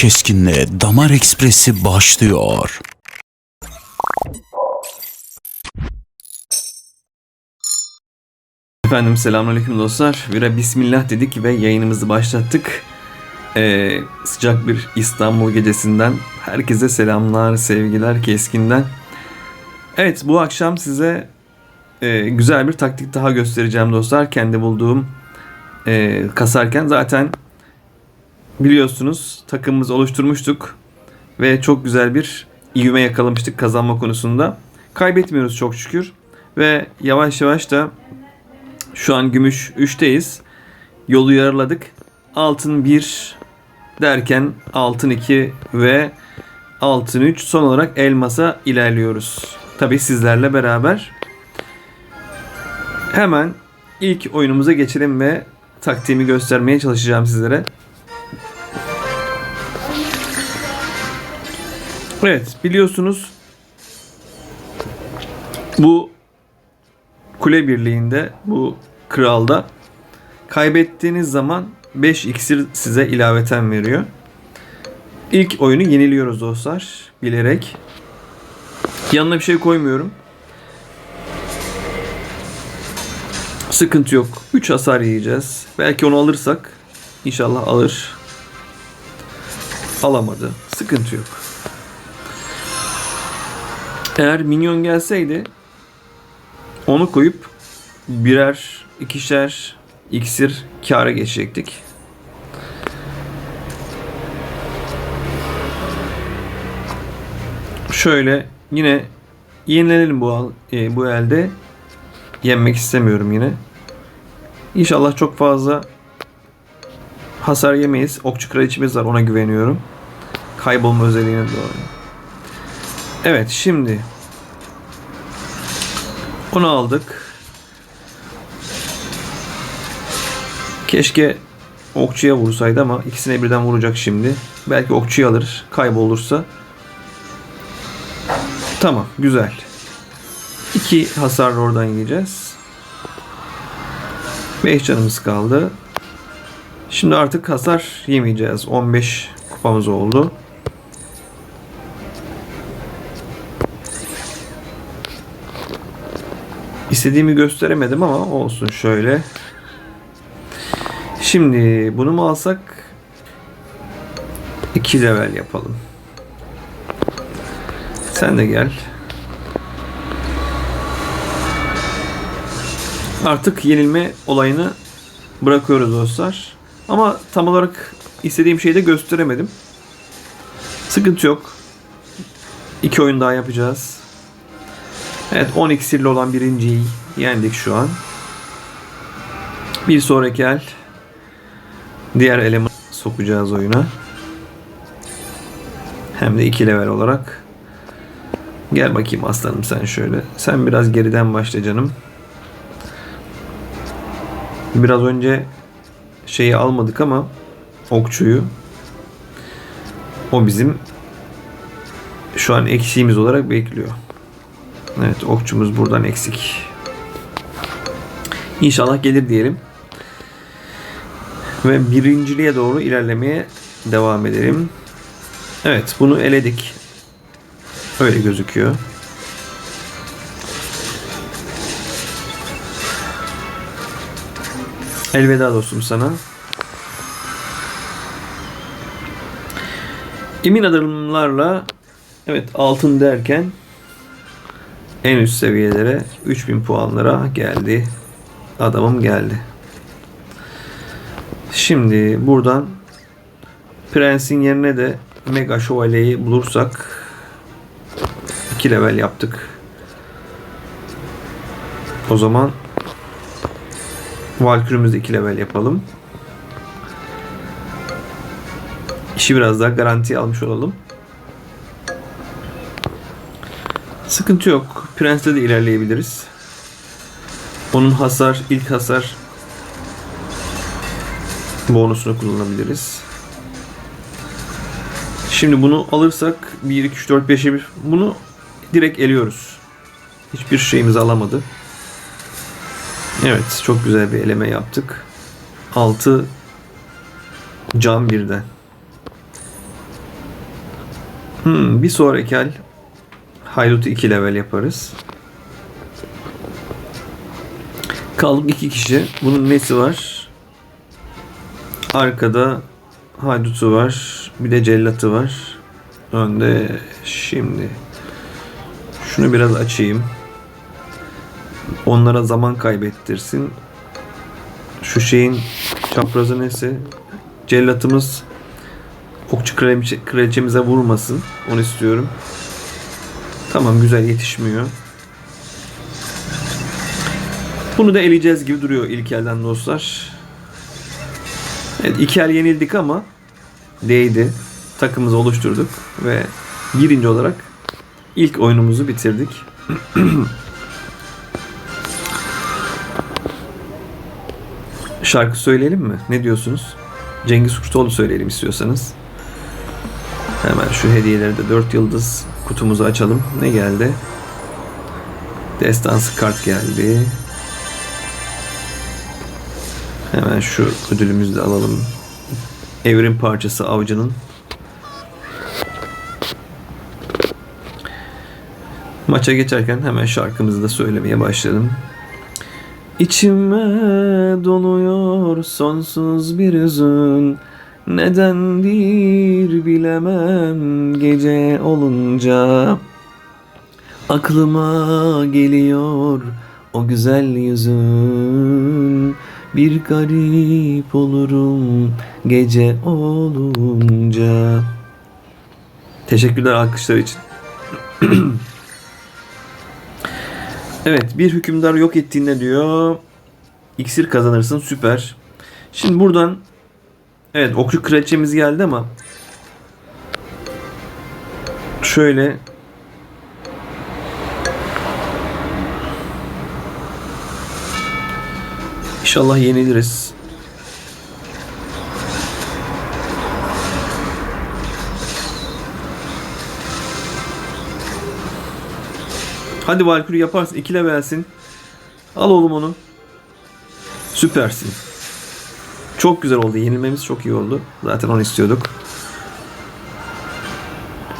Keskin'le Damar Ekspresi başlıyor. Efendim selamünaleyküm dostlar. Vira Bismillah dedik ve yayınımızı başlattık. Ee, sıcak bir İstanbul gecesinden herkese selamlar, sevgiler Keskin'den. Evet bu akşam size e, güzel bir taktik daha göstereceğim dostlar. Kendi bulduğum e, kasarken zaten biliyorsunuz takımımızı oluşturmuştuk ve çok güzel bir ivme yakalamıştık kazanma konusunda. Kaybetmiyoruz çok şükür ve yavaş yavaş da şu an gümüş 3'teyiz. Yolu yarıladık. Altın 1 derken altın 2 ve altın 3 son olarak elmasa ilerliyoruz. Tabi sizlerle beraber. Hemen ilk oyunumuza geçelim ve taktiğimi göstermeye çalışacağım sizlere. Evet biliyorsunuz bu kule birliğinde bu kralda kaybettiğiniz zaman 5 iksir size ilaveten veriyor. İlk oyunu yeniliyoruz dostlar bilerek. Yanına bir şey koymuyorum. Sıkıntı yok. 3 hasar yiyeceğiz. Belki onu alırsak inşallah alır. Alamadı. Sıkıntı yok. Eğer minyon gelseydi onu koyup birer, ikişer iksir kâra geçecektik. Şöyle yine yenilenelim bu al, e, bu elde. Yenmek istemiyorum yine. İnşallah çok fazla hasar yemeyiz. Okçu kraliçemiz var ona güveniyorum. Kaybolma özelliğine doğru. Evet şimdi onu aldık. Keşke okçuya vursaydı ama ikisine birden vuracak şimdi. Belki okçuyu alır kaybolursa. Tamam güzel. İki hasar oradan yiyeceğiz. 5 canımız kaldı. Şimdi artık hasar yemeyeceğiz. 15 kupamız oldu. İstediğimi gösteremedim ama olsun şöyle. Şimdi bunu mu alsak 2 level yapalım. Sen de gel. Artık yenilme olayını bırakıyoruz dostlar. Ama tam olarak istediğim şeyi de gösteremedim. Sıkıntı yok. İki oyun daha yapacağız. Evet 10 iksirli olan birinciyi yendik şu an. Bir sonraki el diğer eleman sokacağız oyuna. Hem de 2 level olarak. Gel bakayım aslanım sen şöyle. Sen biraz geriden başla canım. Biraz önce şeyi almadık ama okçuyu. O bizim şu an eksiğimiz olarak bekliyor. Evet okçumuz buradan eksik. İnşallah gelir diyelim. Ve birinciliğe doğru ilerlemeye devam edelim. Evet bunu eledik. Öyle gözüküyor. Elveda dostum sana. Emin adımlarla evet altın derken en üst seviyelere 3000 puanlara geldi. Adamım geldi. Şimdi buradan Prens'in yerine de Mega Şövalye'yi bulursak 2 level yaptık. O zaman Valkyrie'mizi 2 level yapalım. İşi biraz daha garantiye almış olalım. Sıkıntı yok. Prens'le de ilerleyebiliriz. Onun hasar, ilk hasar bonusunu kullanabiliriz. Şimdi bunu alırsak 1, 2, 3, 4, 5'e 1 bunu direkt eliyoruz. Hiçbir şeyimizi alamadı. Evet çok güzel bir eleme yaptık. 6 can birden. Hmm, bir sonraki el Haydut'u 2 level yaparız. Kaldık iki kişi. Bunun nesi var? Arkada Haydut'u var. Bir de Cellat'ı var. Önde şimdi. Şunu biraz açayım. Onlara zaman kaybettirsin. Şu şeyin çaprazı nesi? Cellatımız okçu kraliçe, kraliçemize vurmasın. Onu istiyorum. Tamam güzel yetişmiyor. Bunu da eleyeceğiz gibi duruyor ilk elden dostlar. Evet iki yenildik ama değdi. Takımımızı oluşturduk ve birinci olarak ilk oyunumuzu bitirdik. Şarkı söyleyelim mi? Ne diyorsunuz? Cengiz Kurtoğlu söyleyelim istiyorsanız. Hemen şu hediyeleri de 4 yıldız kutumuzu açalım. Ne geldi? Destansı kart geldi. Hemen şu ödülümüzü de alalım. Evrim parçası avcının. Maça geçerken hemen şarkımızı da söylemeye başladım. İçime doluyor sonsuz bir üzün Nedendir bilemem gece olunca Aklıma geliyor o güzel yüzün Bir garip olurum gece olunca Teşekkürler alkışlar için. Evet bir hükümdar yok ettiğinde diyor iksir kazanırsın süper. Şimdi buradan evet okçu kraliçemiz geldi ama şöyle İnşallah yeniliriz. Hadi Valkyrie yaparsın. İki levelsin. Al oğlum onu. Süpersin. Çok güzel oldu. Yenilmemiz çok iyi oldu. Zaten onu istiyorduk.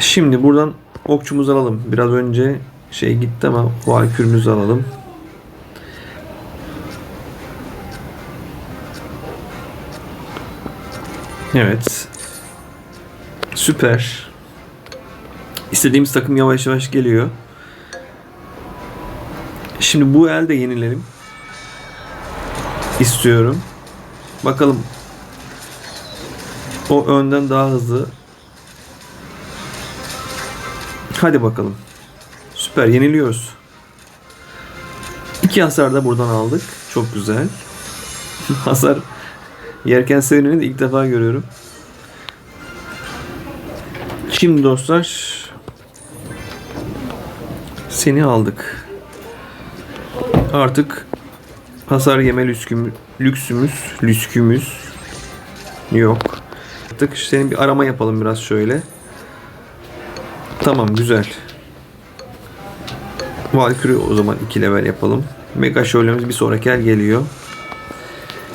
Şimdi buradan okçumuzu alalım. Biraz önce şey gitti ama Valkyrie'mizi alalım. Evet. Süper. İstediğimiz takım yavaş yavaş geliyor. Şimdi bu elde yenilerim. İstiyorum. Bakalım. O önden daha hızlı. Hadi bakalım. Süper yeniliyoruz. İki hasar da buradan aldık. Çok güzel. hasar yerken sevineni de ilk defa görüyorum. Şimdi dostlar seni aldık. Artık hasar yeme lüsküm, lüksümüz, lüskümüz yok. Artık senin bir arama yapalım biraz şöyle. Tamam güzel. Valkyrie o zaman 2 level yapalım. Mega şöylemiz bir sonraki el geliyor.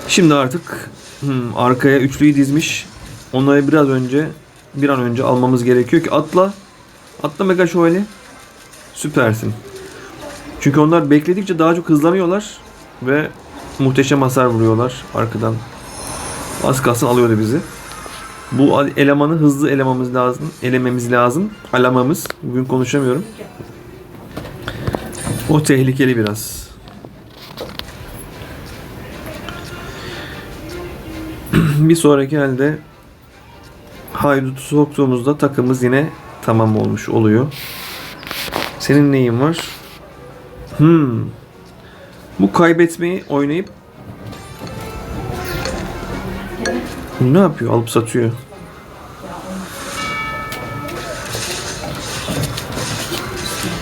Şimdi artık hmm, arkaya üçlüyü dizmiş. Onları biraz önce bir an önce almamız gerekiyor ki atla. Atla Mega şöyle. Süpersin. Çünkü onlar bekledikçe daha çok hızlanıyorlar ve muhteşem hasar vuruyorlar arkadan. Az kalsın alıyordu bizi. Bu elemanı hızlı elememiz lazım. Elememiz lazım. Alamamız. Bugün konuşamıyorum. O tehlikeli biraz. bir sonraki elde Haydut'u soktuğumuzda takımız yine tamam olmuş oluyor. Senin neyin var? Hmm. Bu kaybetmeyi oynayıp ne yapıyor? Alıp satıyor.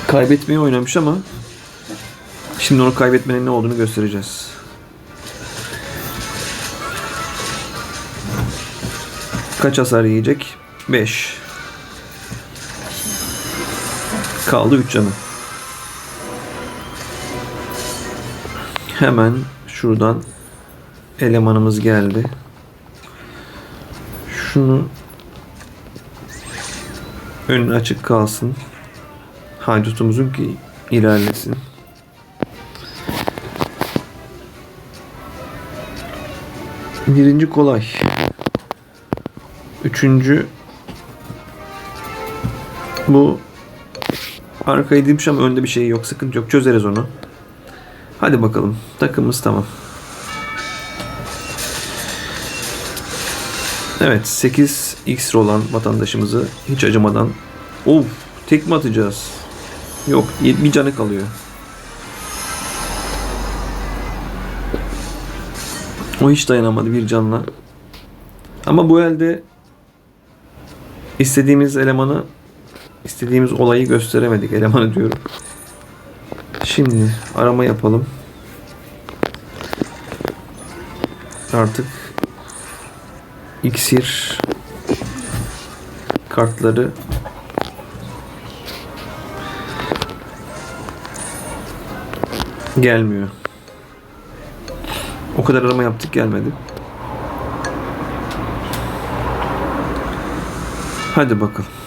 Kaybetmeyi oynamış ama şimdi onu kaybetmenin ne olduğunu göstereceğiz. Kaç hasar yiyecek? 5. Kaldı 3 canı. Hemen şuradan elemanımız geldi. Şunu Önün açık kalsın. Haydutumuzun ki ilerlesin. Birinci kolay. Üçüncü bu arkayı dipmiş ama önde bir şey yok. Sıkıntı yok. Çözeriz onu. Hadi bakalım. Takımımız tamam. Evet 8x olan vatandaşımızı hiç acımadan Of tek mi atacağız? Yok bir canı kalıyor. O hiç dayanamadı bir canla. Ama bu elde istediğimiz elemanı istediğimiz olayı gösteremedik elemanı diyorum. Şimdi arama yapalım. Artık iksir kartları gelmiyor. O kadar arama yaptık gelmedi. Hadi bakalım.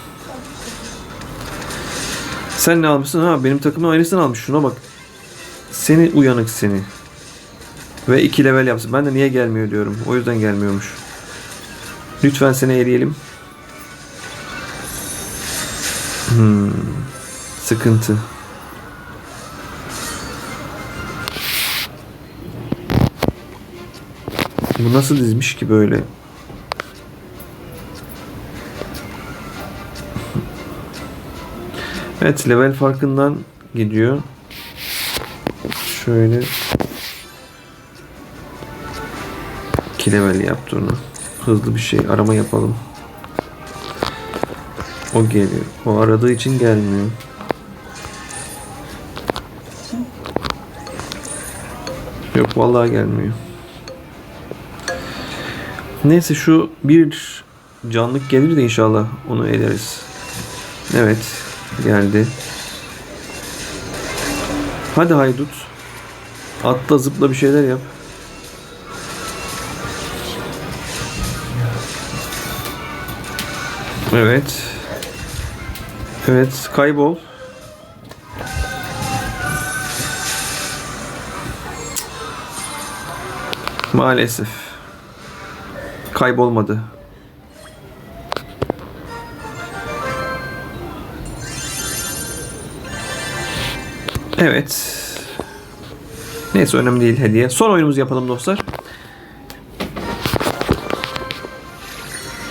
Sen ne almışsın? Ha benim takımın aynısını almış. Şuna bak. Seni uyanık seni. Ve iki level yapsın. Ben de niye gelmiyor diyorum. O yüzden gelmiyormuş. Lütfen seni eleyelim. Hmm. Sıkıntı. Bu nasıl dizmiş ki böyle? Evet level farkından gidiyor. Şöyle 2 level yaptı onu. Hızlı bir şey arama yapalım. O geliyor. O aradığı için gelmiyor. Yok vallahi gelmiyor. Neyse şu bir canlık gelir de inşallah onu ederiz. Evet geldi. Hadi haydut. Atla zıpla bir şeyler yap. Evet. Evet kaybol. Maalesef. Kaybolmadı. Evet. Neyse önemli değil hediye. Son oyunumuzu yapalım dostlar.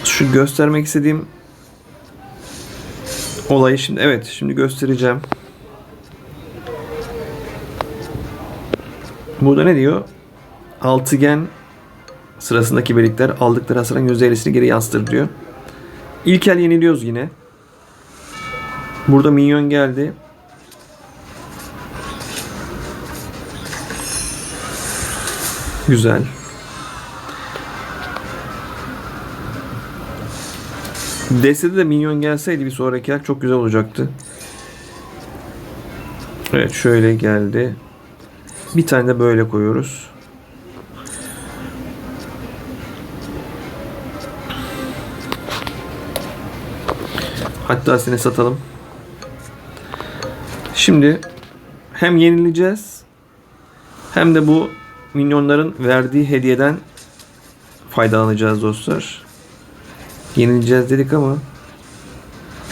Şu göstermek istediğim olayı şimdi evet şimdi göstereceğim. Burada ne diyor? Altıgen sırasındaki birlikler aldıkları hasarın %50'sini geri yansıtır diyor. İlk el yeniliyoruz yine. Burada minyon geldi. Güzel. Destede de minyon gelseydi bir sonraki el çok güzel olacaktı. Evet şöyle geldi. Bir tane de böyle koyuyoruz. Hatta seni satalım. Şimdi hem yenileceğiz hem de bu minyonların verdiği hediyeden faydalanacağız dostlar. Yenileceğiz dedik ama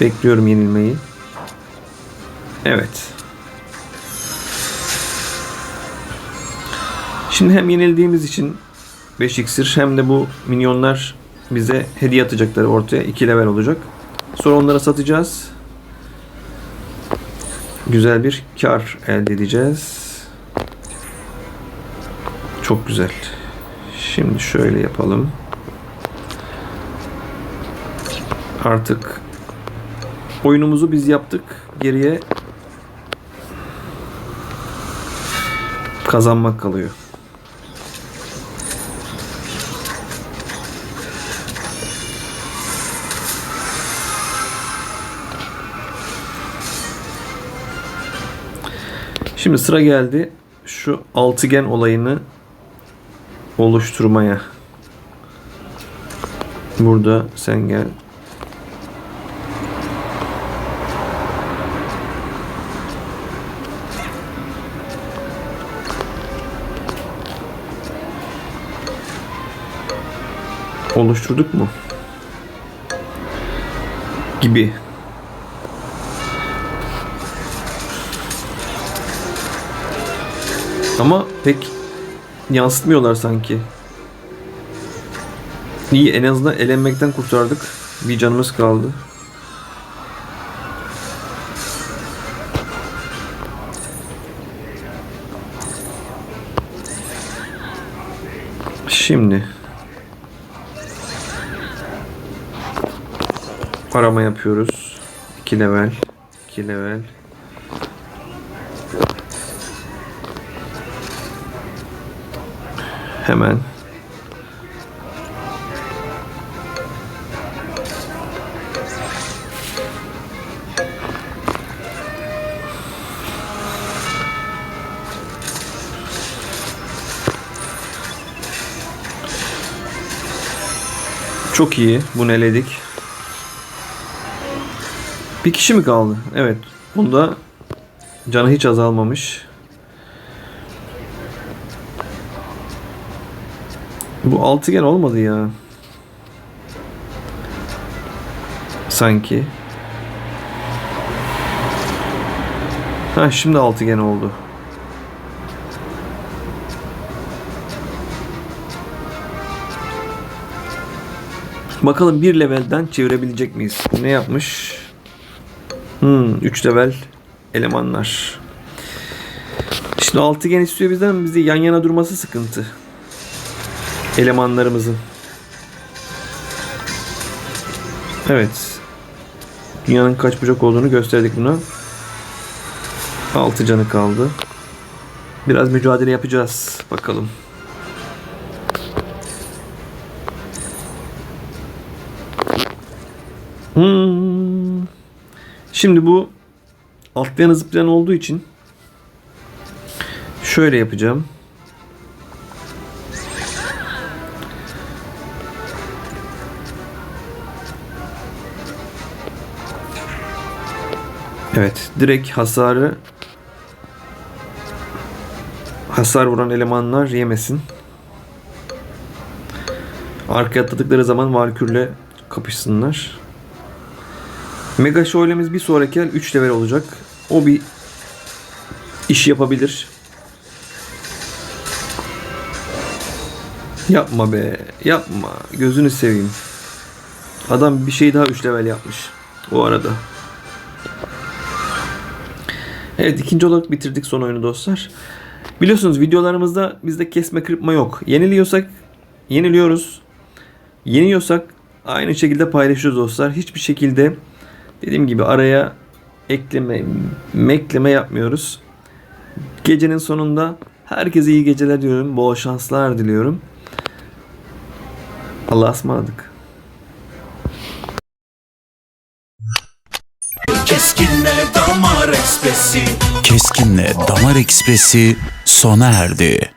bekliyorum yenilmeyi. Evet. Şimdi hem yenildiğimiz için 5 iksir hem de bu minyonlar bize hediye atacakları ortaya 2 level olacak. Sonra onlara satacağız. Güzel bir kar elde edeceğiz. Çok güzel. Şimdi şöyle yapalım. Artık oyunumuzu biz yaptık. Geriye kazanmak kalıyor. Şimdi sıra geldi şu altıgen olayını oluşturmaya. Burada sen gel. Oluşturduk mu? Gibi. Ama pek yansıtmıyorlar sanki. İyi en azından elenmekten kurtardık. Bir canımız kaldı. Şimdi arama yapıyoruz. 2 level, 2 level. Hemen Çok iyi. Bunu eledik. Bir kişi mi kaldı? Evet. Bunda canı hiç azalmamış. Bu altıgen olmadı ya. Sanki. Ha şimdi altıgen oldu. Bakalım bir levelden çevirebilecek miyiz? Ne yapmış? Hmm, 3 level elemanlar. Şimdi altıgen istiyor bizden bizi yan yana durması sıkıntı. Elemanlarımızın. Evet. Dünyanın kaç bucak olduğunu gösterdik buna. 6 canı kaldı. Biraz mücadele yapacağız. Bakalım. Hmm. Şimdi bu altlayan zıplayan olduğu için şöyle yapacağım. Evet, direkt hasarı hasar vuran elemanlar yemesin. Arkaya atladıkları zaman Valkür'le kapışsınlar. Mega şöylemiz bir sonraki el 3 level olacak. O bir iş yapabilir. Yapma be. Yapma. Gözünü seveyim. Adam bir şey daha 3 level yapmış. O arada. Evet ikinci olarak bitirdik son oyunu dostlar. Biliyorsunuz videolarımızda bizde kesme kırpma yok. Yeniliyorsak yeniliyoruz. Yeniyorsak aynı şekilde paylaşıyoruz dostlar. Hiçbir şekilde dediğim gibi araya ekleme, mekleme yapmıyoruz. Gecenin sonunda herkese iyi geceler diyorum. Bol şanslar diliyorum. Allah'a ısmarladık. Keskinle damar ekspresi Keskinle Damar Ekspresi sona erdi.